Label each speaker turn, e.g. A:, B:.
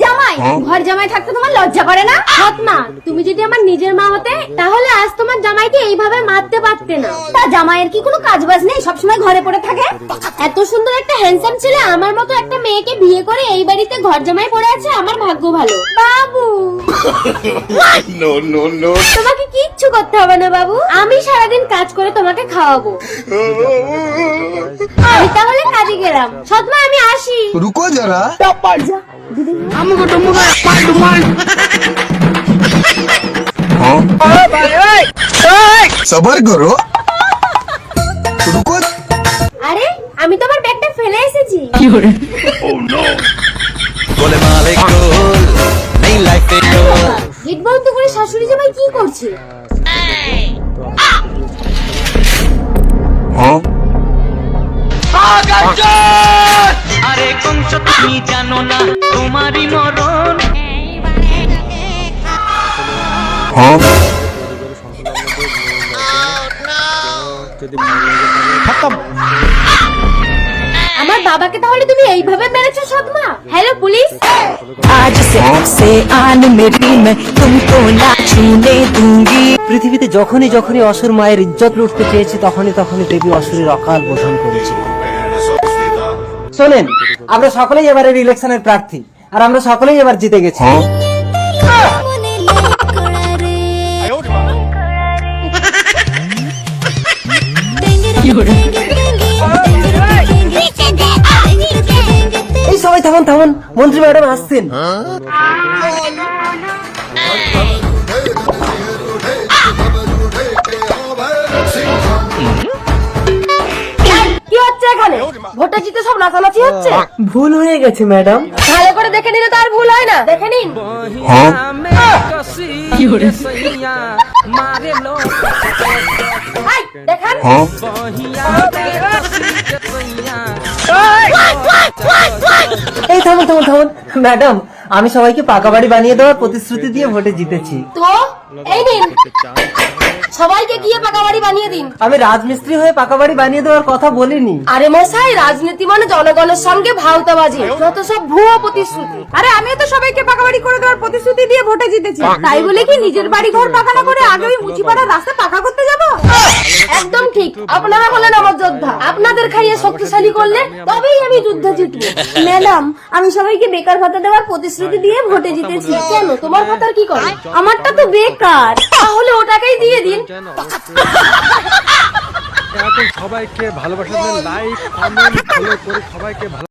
A: জামাই ঘর জামাই থাকতে তোমার লজ্জা করে না? সৎ মা তুমি যদি আমার নিজের মা হতে তাহলে আজ তোমার জামাইকে এইভাবে মারতে পারতে না। তা জামাইয়ের কি কোনো কাজ বাজ নেই? সবসময় ঘরে পড়ে থাকে? এত সুন্দর একটা হ্যান্ডসাম ছেলে আমার মতো একটা মেয়েকে বিয়ে করে এই বাড়িতে ঘর জামাই পড়ে আছে আমার ভাগ্য ভালো। বাবু।
B: No, no, no.
A: তোমাকে কিচ্ছু করতে হবে না বাবু। আমি সারাদিন কাজ করে তোমাকে খাওয়াবো। আমি তাহলে কাজে গেলাম। আচ্ছা। সৎমা আমি আসি।
C: রুকো যারা আমাকে টমুকা করো। রুকো।
A: আরে আমি তোমার ব্যাগটা ফেলে এসেছি। কি করে?
D: ও নো বলে মালিক গোল নেই লাইফে গোল
A: গিট বন্ধ করে শাশুড়ি জামাই কি করছে?
D: তুমি জানো না তোমারই মরণ।
A: আমার বাবাকে তাহলে তুমি এইভাবে মেরেছো সদমা? হ্যালো পুলিশ
E: আজ সে আন মেরি মে তুমকো না ছুনে দুঙ্গি।
F: পৃথিবীতে যখনই যখনই অসুর মায়ের ইজ্জত লুটতে চেয়েছে তখনই তখনই দেবী অসুরের অকাল বোধন করেছে। শোনেন আমরা সকলেই এবারের ইলেকশনের প্রার্থী আর আমরা সকলেই এবার জিতে গেছি। এই সবাই থামুন থামুন মন্ত্রী ম্যাডাম আসছেন।
A: হচ্ছে এখানে ভোটে জিতে সব নাচানাচি হচ্ছে?
F: ভুল হয়ে গেছে ম্যাডাম।
A: ভালো করে দেখে নিলে তো আর ভুল হয় না। দেখে নিন। দেখান।
F: এই থামুন থামুন থামুন। ম্যাডাম আমি সবাইকে পাকা বাড়ি বানিয়ে দেওয়ার প্রতিশ্রুতি দিয়ে ভোটে জিতেছি।
A: তো এই নিন। সবাইকে গিয়ে পাকা বাড়ি বানিয়ে দিন।
F: আমি রাজমিস্ত্রি হয়ে পাকা বাড়ি বানিয়ে দেওয়ার কথা বলিনি।
A: আরে মশাই রাজনীতি মানে জনগণের সঙ্গে ভাওতাবাজি যত সব ভুয়ো প্রতিশ্রুতি। আরে আমিও তো সবাইকে পাকা বাড়ি করে দেওয়ার প্রতিশ্রুতি দিয়ে ভোটে জিতেছি। তাই বলে কি নিজের বাড়ি ঘর পাকা না করে আগে ওই মুচিপাড়ার রাস্তা পাকা করতে যাব? একদম ঠিক। আপনারা বলেন আমার যোদ্ধা আপনাদের খাইয়ে শক্তিশালী করলে তবেই আমি যুদ্ধে জিতবো। ম্যাডাম আমি সবাইকে বেকার ভাতা দেওয়ার প্রতিশ্রুতি দিয়ে ভোটে জিতেছি। কেন? তোমার ভাতার কি করে? আমারটা তো বেকার। তাহলে ওটাকেই দিয়ে দিন।
G: এখন সবাইকে ভালোবাসা লাইক কমেন্ট ফলো করে সবাইকে ভালো